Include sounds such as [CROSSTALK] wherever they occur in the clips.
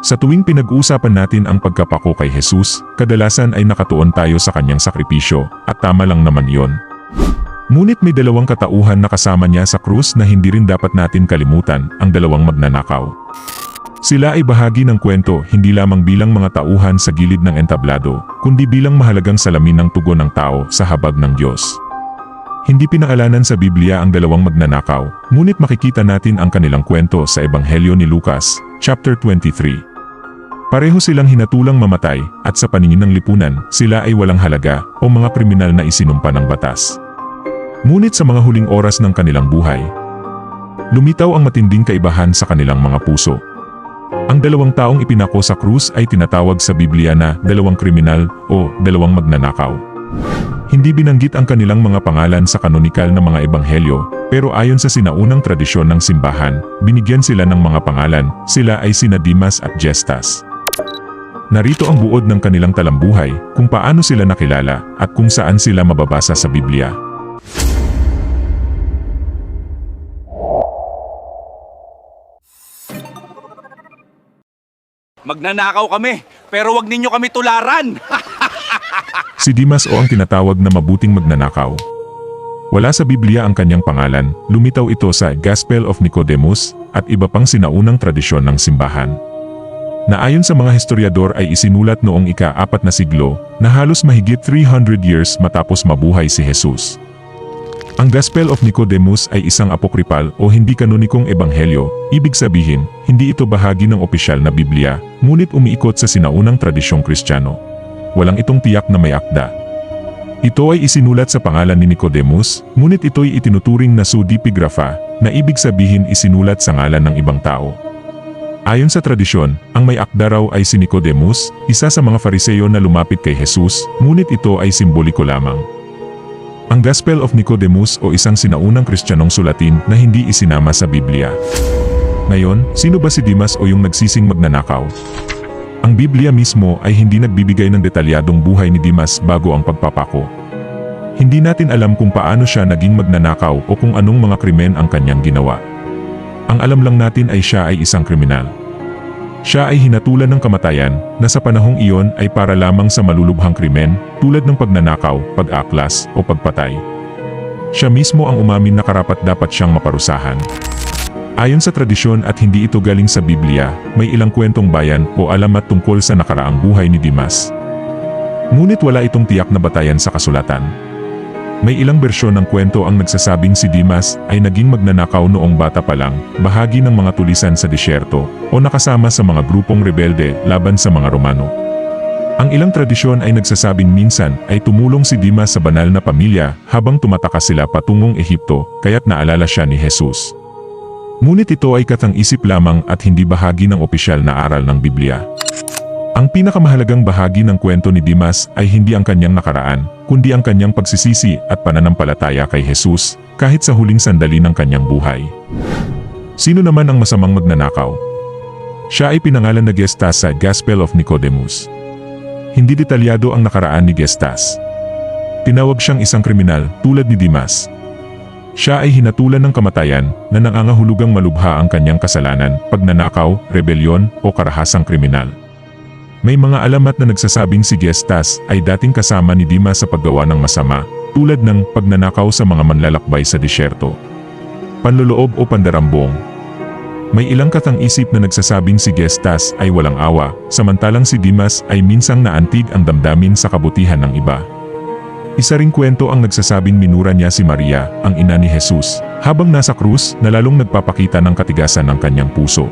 Sa tuwing pinag-uusapan natin ang pagkapako kay Jesus, kadalasan ay nakatuon tayo sa kanyang sakripisyo, at tama lang naman iyon. Ngunit may dalawang katauhan na kasama niya sa krus na hindi rin dapat natin kalimutan, ang dalawang magnanakaw. Sila ay bahagi ng kwento hindi lamang bilang mga tauhan sa gilid ng entablado, kundi bilang mahalagang salamin ng tugon ng tao sa habag ng Diyos. Hindi pinangalanan sa Biblia ang dalawang magnanakaw, ngunit makikita natin ang kanilang kwento sa Ebanghelyo ni Lucas, chapter 23. Pareho silang hinatulang mamatay, at sa paningin ng lipunan, sila ay walang halaga o mga kriminal na isinumpa ng batas. Ngunit sa mga huling oras ng kanilang buhay, lumitaw ang matinding kaibahan sa kanilang mga puso. Ang dalawang taong ipinako sa krus ay tinatawag sa Biblia na dalawang kriminal o dalawang magnanakaw. Hindi binanggit ang kanilang mga pangalan sa kanonikal na mga ebanghelyo, pero ayon sa sinaunang tradisyon ng simbahan, binigyan sila ng mga pangalan, sila ay sina Dimas at Gestas. Narito ang buod ng kanilang talambuhay, kung paano sila nakilala, at kung saan sila mababasa sa Biblia. Magnanakaw kami, pero wag ninyo kami tularan. [LAUGHS] Si Dimas o ang tinatawag na mabuting magnanakaw. Wala sa Biblia ang kanyang pangalan, lumitaw ito sa Gospel of Nicodemus at iba pang sinaunang tradisyon ng simbahan. Na ayon sa mga historiador ay isinulat noong ika-apat na siglo na halos mahigit 300 years matapos mabuhay si Jesus. Ang Gospel of Nicodemus ay isang apokripal o hindi kanonikong ebanghelyo, ibig sabihin, hindi ito bahagi ng opisyal na Biblia, ngunit umiikot sa sinaunang tradisyong Kristiyano. Walang itong tiyak na may akda. Ito ay isinulat sa pangalan ni Nicodemus, ngunit ito'y itinuturing na pseudepigrapha, na ibig sabihin isinulat sa ngalan ng ibang tao. Ayon sa tradisyon, ang may akda raw ay si Nicodemus, isa sa mga fariseyo na lumapit kay Jesus, ngunit ito ay simboliko lamang. Ang Gospel of Nicodemus o isang sinaunang kristyanong sulatin na hindi isinama sa Biblia. Ngayon, sino ba si Dimas o yung nagsising magnanakaw? Ang Biblia mismo ay hindi nagbibigay ng detalyadong buhay ni Dimas bago ang pagpapako. Hindi natin alam kung paano siya naging magnanakaw o kung anong mga krimen ang kanyang ginawa. Ang alam lang natin ay siya ay isang kriminal. Siya ay hinatulan ng kamatayan na sa panahong iyon ay para lamang sa malulubhang krimen tulad ng pagnanakaw, pag-aklas o pagpatay. Siya mismo ang umamin na karapat dapat siyang maparusahan. Ayon sa tradisyon at hindi ito galing sa Biblia, may ilang kwentong bayan o alamat tungkol sa nakaraang buhay ni Dimas. Ngunit wala itong tiyak na batayan sa kasulatan. May ilang bersyon ng kwento ang nagsasabing si Dimas ay naging magnanakaw noong bata pa lang, bahagi ng mga tulisan sa disyerto, o nakasama sa mga grupong rebelde laban sa mga Romano. Ang ilang tradisyon ay nagsasabing minsan ay tumulong si Dimas sa banal na pamilya habang tumatakas sila patungong Ehipto, kaya't naalala siya ni Jesus. Ngunit ito ay katang-isip lamang at hindi bahagi ng opisyal na aral ng Biblia. Ang pinakamahalagang bahagi ng kwento ni Dimas ay hindi ang kanyang nakaraan, kundi ang kanyang pagsisisi at pananampalataya kay Jesus, kahit sa huling sandali ng kanyang buhay. Sino naman ang masamang magnanakaw? Siya ay pinangalan na Gestas sa Gospel of Nicodemus. Hindi detalyado ang nakaraan ni Gestas. Tinawag siyang isang kriminal tulad ni Dimas. Siya ay hinatulan ng kamatayan na nangangahulugang malubha ang kanyang kasalanan, pagnanakaw, rebelyon o karahasang kriminal. May mga alamat na nagsasabing si Gestas ay dating kasama ni Dimas sa paggawa ng masama, tulad ng pagnanakaw sa mga manlalakbay sa disyerto. Panloloob o pandarambong. May ilang katang-isip na nagsasabing si Gestas ay walang awa, samantalang si Dimas ay minsang naantig ang damdamin sa kabutihan ng iba. Isa ring kwento ang nagsasabing minura niya si Maria, ang ina ni Jesus, habang nasa krus na lalong nagpapakita ng katigasan ng kanyang puso.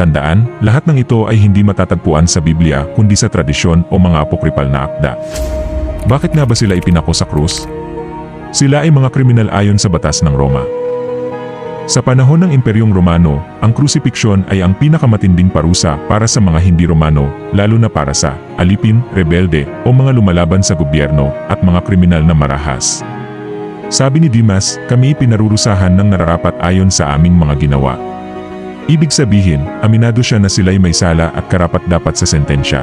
Tandaan, lahat ng ito ay hindi matatagpuan sa Biblia kundi sa tradisyon o mga apokripal na akda. Bakit nga ba sila ipinako sa krus? Sila ay mga kriminal ayon sa batas ng Roma. Sa panahon ng Imperyong Romano, ang krusipiksyon ay ang pinakamatinding parusa para sa mga hindi Romano, lalo na para sa alipin, rebelde, o mga lumalaban sa gobyerno at mga kriminal na marahas. Sabi ni Dimas, kami pinarurusahan ng nararapat ayon sa aming mga ginawa. Ibig sabihin, aminado siya na sila'y may sala at karapat dapat sa sentensya.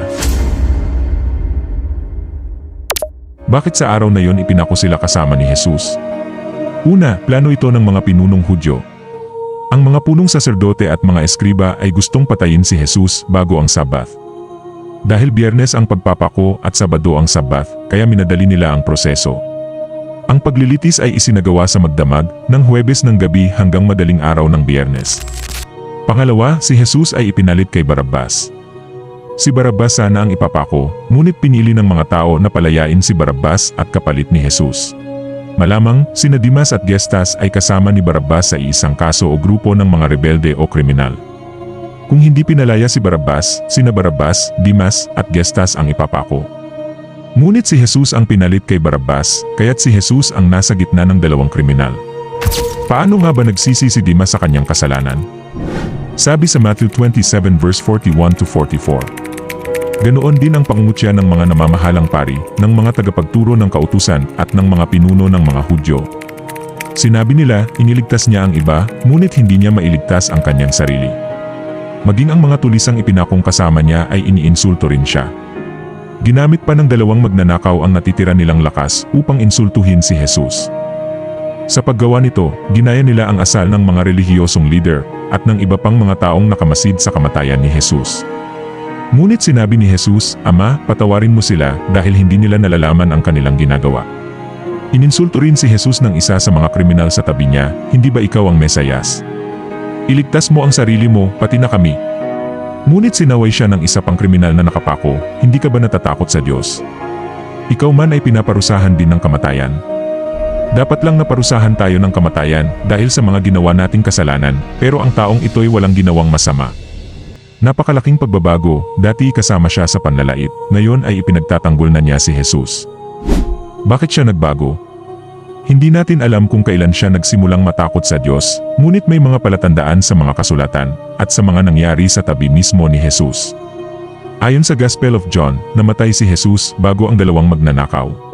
Bakit sa araw na yon ipinako sila kasama ni Jesus? Una, plano ito ng mga pinunong Hudyo. Ang mga punong saserdote at mga eskriba ay gustong patayin si Jesus bago ang Sabath. Dahil biyernes ang pagpapako at Sabado ang Sabath, kaya minadali nila ang proseso. Ang paglilitis ay isinagawa sa magdamag ng Huwebes ng gabi hanggang madaling araw ng biyernes. Pangalawa, si Jesus ay ipinalit kay Barabbas. Si Barabbas sana ang ipapako, ngunit pinili ng mga tao na palayain si Barabbas at kapalit ni Jesus. Malamang, sina Dimas at Gestas ay kasama ni Barabbas sa isang kaso o grupo ng mga rebelde o kriminal. Kung hindi pinalaya si Barabbas, sina Barabbas, Dimas at Gestas ang ipapako. Ngunit si Jesus ang pinalit kay Barabbas, kaya't si Jesus ang nasa gitna ng dalawang kriminal. Paano nga ba nagsisi si Dimas sa kanyang kasalanan? Sabi sa Matthew 27 verse 41 to 44. Ganoon din ang pangungutya ng mga namamahalang pari, ng mga tagapagturo ng kautusan at ng mga pinuno ng mga Hudyo. Sinabi nila, iniligtas niya ang iba, ngunit hindi niya mailigtas ang kanyang sarili. Maging ang mga tulisang ipinakong kasama niya ay iniinsulto rin siya. Ginamit pa ng dalawang magnanakaw ang natitira nilang lakas upang insultuhin si Jesus. Sa paggawa nito, ginaya nila ang asal ng mga relihiyosong leader at ng iba pang mga taong nakamasid sa kamatayan ni Jesus. Ngunit sinabi ni Jesus, Ama, patawarin mo sila dahil hindi nila nalalaman ang kanilang ginagawa. Ininsulto rin si Jesus ng isa sa mga kriminal sa tabi niya, hindi ba ikaw ang Mesayas? Iligtas mo ang sarili mo, pati na kami. Ngunit sinaway siya ng isa pang kriminal na nakapako, hindi ka ba natatakot sa Diyos? Ikaw man ay pinaparusahan din ng kamatayan. Dapat lang naparusahan tayo ng kamatayan dahil sa mga ginawa nating kasalanan, pero ang taong ito'y walang ginawang masama. Napakalaking pagbabago, dati kasama siya sa panlalait, ngayon ay ipinagtatanggol na niya si Jesus. Bakit siya nagbago? Hindi natin alam kung kailan siya nagsimulang matakot sa Diyos, ngunit may mga palatandaan sa mga kasulatan at sa mga nangyari sa tabi mismo ni Jesus. Ayon sa Gospel of John, namatay si Jesus bago ang dalawang magnanakaw.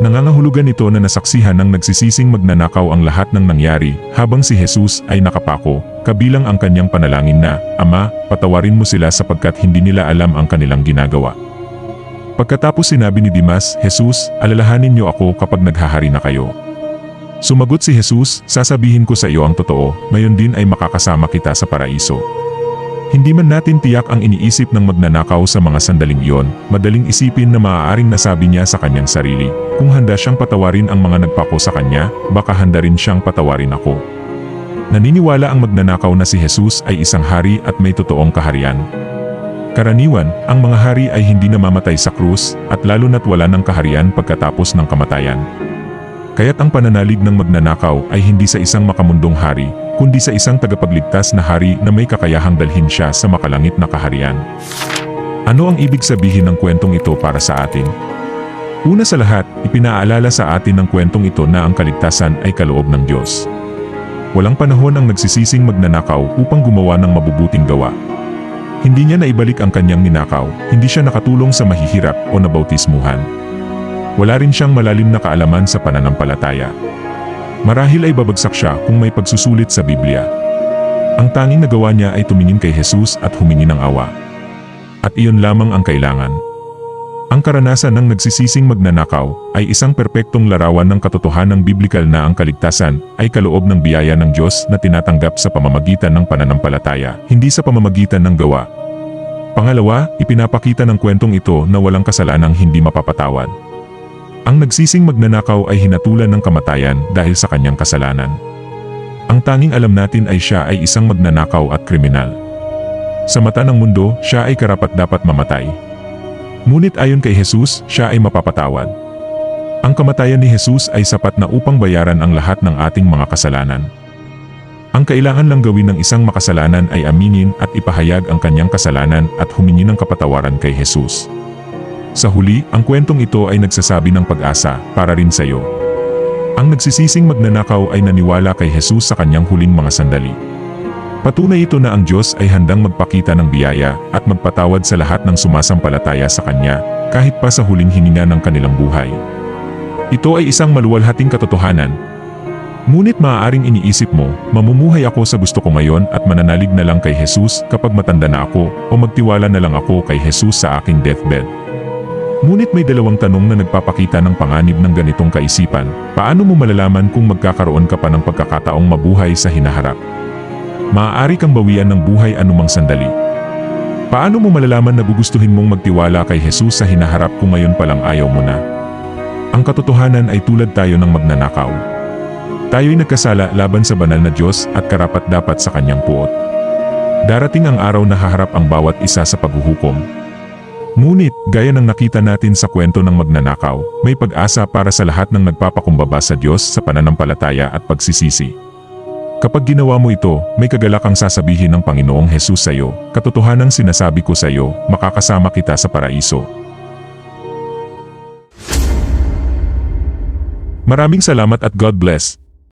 Nangangahulugan ito na nasaksihan ng nagsisising magnanakaw ang lahat ng nangyari habang si Jesus ay nakapako, kabilang ang kanyang panalangin na, Ama, patawarin mo sila sapagkat hindi nila alam ang kanilang ginagawa. Pagkatapos sinabi ni Dimas, Jesus, alalahanin niyo ako kapag naghahari na kayo. Sumagot si Jesus, sasabihin ko sa iyo ang totoo, ngayon din ay makakasama kita sa paraiso. Hindi man natin tiyak ang iniisip ng magnanakaw sa mga sandaling iyon, madaling isipin na maaaring nasabi niya sa kanyang sarili, kung handa siyang patawarin ang mga nagpako sa kanya, baka handa rin siyang patawarin ako. Naniniwala ang magnanakaw na si Jesus ay isang hari at may totoong kaharian. Karaniwan, ang mga hari ay hindi namamatay sa krus at lalo na't wala ng kaharian pagkatapos ng kamatayan. Kaya't ang pananalig ng magnanakaw ay hindi sa isang makamundong hari, kundi sa isang tagapagligtas na hari na may kakayahang dalhin siya sa makalangit na kaharian. Ano ang ibig sabihin ng kwentong ito para sa atin? Una sa lahat, ipinaalala sa atin ng kwentong ito na ang kaligtasan ay kaloob ng Diyos. Walang panahon ang nagsisising magnanakaw upang gumawa ng mabubuting gawa. Hindi niya naibalik ang kanyang ninakaw, hindi siya nakatulong sa mahihirap o nabautismuhan. Wala rin siyang malalim na kaalaman sa pananampalataya. Marahil ay babagsak siya kung may pagsusulit sa Biblia. Ang tanging nagawa niya ay tumingin kay Jesus at humingi ng awa. At iyon lamang ang kailangan. Ang karanasan ng nagsisising magnanakaw ay isang perpektong larawan ng katotohanang biblikal na ang kaligtasan ay kaloob ng biyaya ng Diyos na tinatanggap sa pamamagitan ng pananampalataya, hindi sa pamamagitan ng gawa. Pangalawa, ipinapakita ng kwentong ito na walang kasalanang hindi mapapatawad. Ang nagsising magnanakaw ay hinatulan ng kamatayan dahil sa kanyang kasalanan. Ang tanging alam natin ay siya ay isang magnanakaw at kriminal. Sa mata ng mundo, siya ay karapat-dapat mamatay. Ngunit ayon kay Jesus, siya ay mapapatawad. Ang kamatayan ni Jesus ay sapat na upang bayaran ang lahat ng ating mga kasalanan. Ang kailangan lang gawin ng isang makasalanan ay aminin at ipahayag ang kanyang kasalanan at humingi ng kapatawaran kay Jesus. Sa huli, ang kwentong ito ay nagsasabi ng pag-asa para rin sa iyo. Ang nagsisising magnanakaw ay naniwala kay Jesus sa kanyang huling mga sandali. Patunay ito na ang Diyos ay handang magpakita ng biyaya at magpatawad sa lahat ng sumasampalataya sa Kanya, kahit pa sa huling hininga ng kanilang buhay. Ito ay isang maluwalhating katotohanan. Ngunit maaaring iniisip mo, mamumuhay ako sa gusto ko ngayon at mananalig na lang kay Jesus kapag matanda na ako o magtiwala na lang ako kay Jesus sa aking deathbed. Ngunit may dalawang tanong na nagpapakita ng panganib ng ganitong kaisipan. Paano mo malalaman kung magkakaroon ka pa ng pagkakataong mabuhay sa hinaharap? maaari kang bawian ng buhay anumang sandali. Paano mo malalaman na gugustuhin mong magtiwala kay Jesus sa hinaharap kung ngayon palang ayaw mo na? Ang katotohanan ay tulad tayo ng magnanakaw. Tayo'y nagkasala laban sa banal na Diyos at karapat dapat sa kanyang puot. Darating ang araw na haharap ang bawat isa sa paghuhukom. Ngunit, gaya ng nakita natin sa kwento ng magnanakaw, may pag-asa para sa lahat ng nagpapakumbaba sa Diyos sa pananampalataya at pagsisisi. Kapag ginawa mo ito, may kagalakang sasabihin ng Panginoong Jesus sa iyo, katotohanang sinasabi ko sa iyo, makakasama kita sa paraiso. Maraming salamat at God bless.